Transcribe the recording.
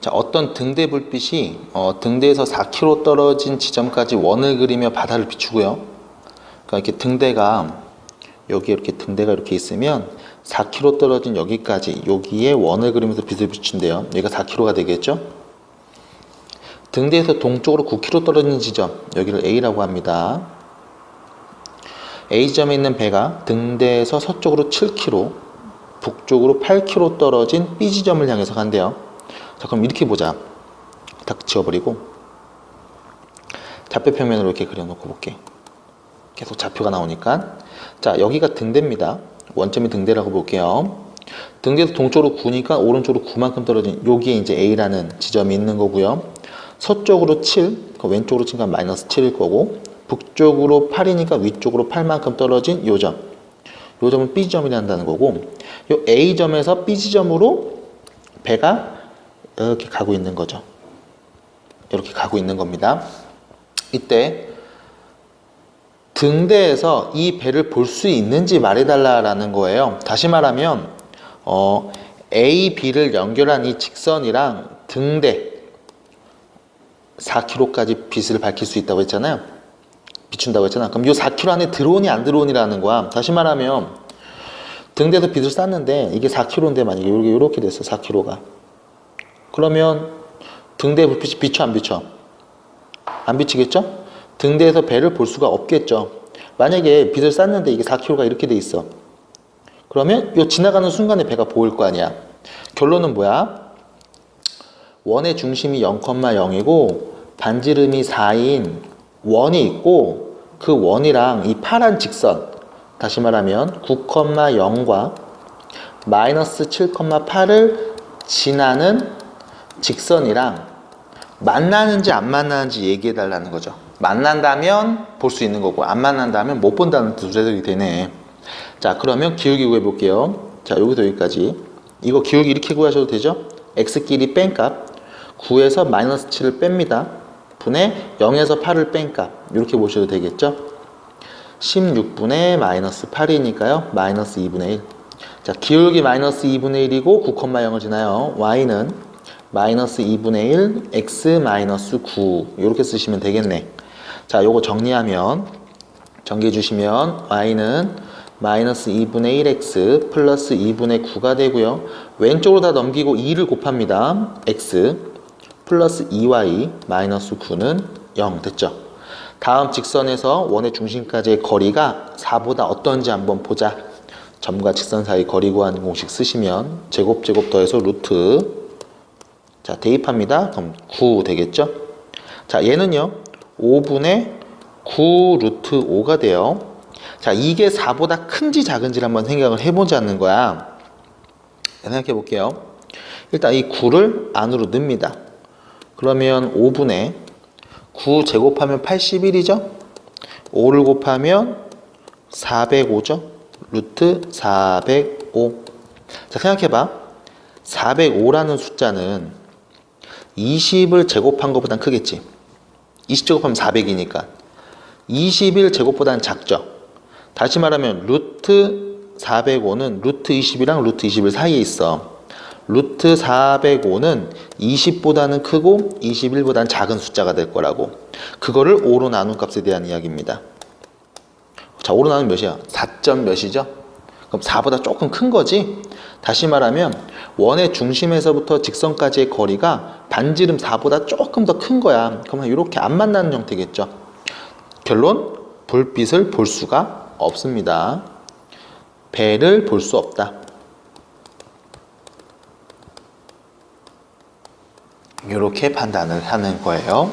자, 어떤 등대 불빛이 어, 등대에서 4km 떨어진 지점까지 원을 그리며 바다를 비추고요. 그러니까 이렇게 등대가 여기 이렇게 등대가 이렇게 있으면 4km 떨어진 여기까지 여기에 원을 그리면서 빛을 비춘대요. 얘가 4km가 되겠죠? 등대에서 동쪽으로 9km 떨어진 지점 여기를 A라고 합니다. A 지점에 있는 배가 등대에서 서쪽으로 7km, 북쪽으로 8km 떨어진 B 지점을 향해서 간대요. 자, 그럼 이렇게 보자. 딱 지워버리고 좌표 평면으로 이렇게 그려놓고 볼게. 계속 좌표가 나오니까 자 여기가 등대입니다. 원점이 등대라고 볼게요. 등대에서 동쪽으로 9니까 오른쪽으로 9만큼 떨어진 여기에 이제 A라는 지점이 있는 거고요. 서쪽으로 7, 그 왼쪽으로 치니까 마이너스 7일 거고 북쪽으로 8이니까 위쪽으로 8만큼 떨어진 요 점. 요 점은 B점이라 한다는 거고 요 A점에서 B지점으로 배가 이렇게 가고 있는 거죠. 이렇게 가고 있는 겁니다. 이때 등대에서 이 배를 볼 수 있는지 말해달라라는 거예요. 다시 말하면 어, A, B를 연결한 이 직선이랑 등대 4km까지 빛을 밝힐 수 있다고 했잖아요. 비춘다고 했잖아. 그럼 이 4km 안에 들어오니 안 들어오니라는 거야. 다시 말하면 등대에서 빛을 쐈는데 이게 4km인데 만약에 이렇게 됐어. 4km가. 그러면 등대 불빛이 비춰 안 비춰? 안 비치겠죠? 등대에서 배를 볼 수가 없겠죠. 만약에 빛을 쐈는데 이게 4km가 이렇게 돼 있어. 그러면 요 지나가는 순간에 배가 보일 거 아니야. 결론은 뭐야? 원의 중심이 0,0이고 반지름이 4인 원이 있고 그 원이랑 이 파란 직선 다시 말하면 9,0과 마이너스 7,8을 지나는 직선이랑 만나는지 안 만나는지 얘기해 달라는 거죠. 만난다면 볼 수 있는 거고 안 만난다면 못 본다는 뜻이 되네. 자 그러면 기울기 구해 볼게요. 자 여기서 여기까지 이거 기울기 이렇게 구하셔도 되죠. x끼리 뺀 값 9에서 마이너스 7을 뺍니다. 분의 0에서 8을 뺀 값 이렇게 보셔도 되겠죠. 16분의 마이너스 8이니까요. 마이너스 2분의 1. 자 기울기 마이너스 2분의 1이고 9,0을 지나요. y는 마이너스 2분의 1 x 마이너스 9 이렇게 쓰시면 되겠네. 자, 요거 정리하면 정리해 주시면 y는 마이너스 2분의 1x 플러스 2분의 9가 되고요. 왼쪽으로 다 넘기고 2를 곱합니다. x 플러스 2y 마이너스 9는 0 됐죠. 다음 직선에서 원의 중심까지의 거리가 4보다 어떤지 한번 보자. 점과 직선 사이 거리 구하는 공식 쓰시면 제곱 제곱 더해서 루트 자 대입합니다. 그럼 9 되겠죠. 자 얘는요 5분의 9 루트 5가 돼요. 자 이게 4보다 큰지 작은지를 한번 생각을 해보자는 거야. 생각해 볼게요. 일단 이 9를 안으로 넣습니다. 그러면 5분의 9 제곱하면 81이죠. 5를 곱하면 405죠. 루트 405. 자 생각해봐. 405라는 숫자는 20을 제곱한 것보단 크겠지. 20 제곱하면 400이니까. 21 제곱보다는 작죠. 다시 말하면 루트 405는 루트 20이랑 루트 21 사이에 있어. 루트 405는 20보다는 크고 21보다는 작은 숫자가 될 거라고. 그거를 5로 나눈 값에 대한 이야기입니다. 자, 5로 나누면 몇이야? 4점 몇이죠? 그럼 4보다 조금 큰 거지? 다시 말하면 원의 중심에서부터 직선까지의 거리가 반지름 4보다 조금 더 큰 거야. 그러면 이렇게 안 만나는 형태겠죠. 결론, 불빛을 볼 수가 없습니다. 배를 볼 수 없다. 이렇게 판단을 하는 거예요.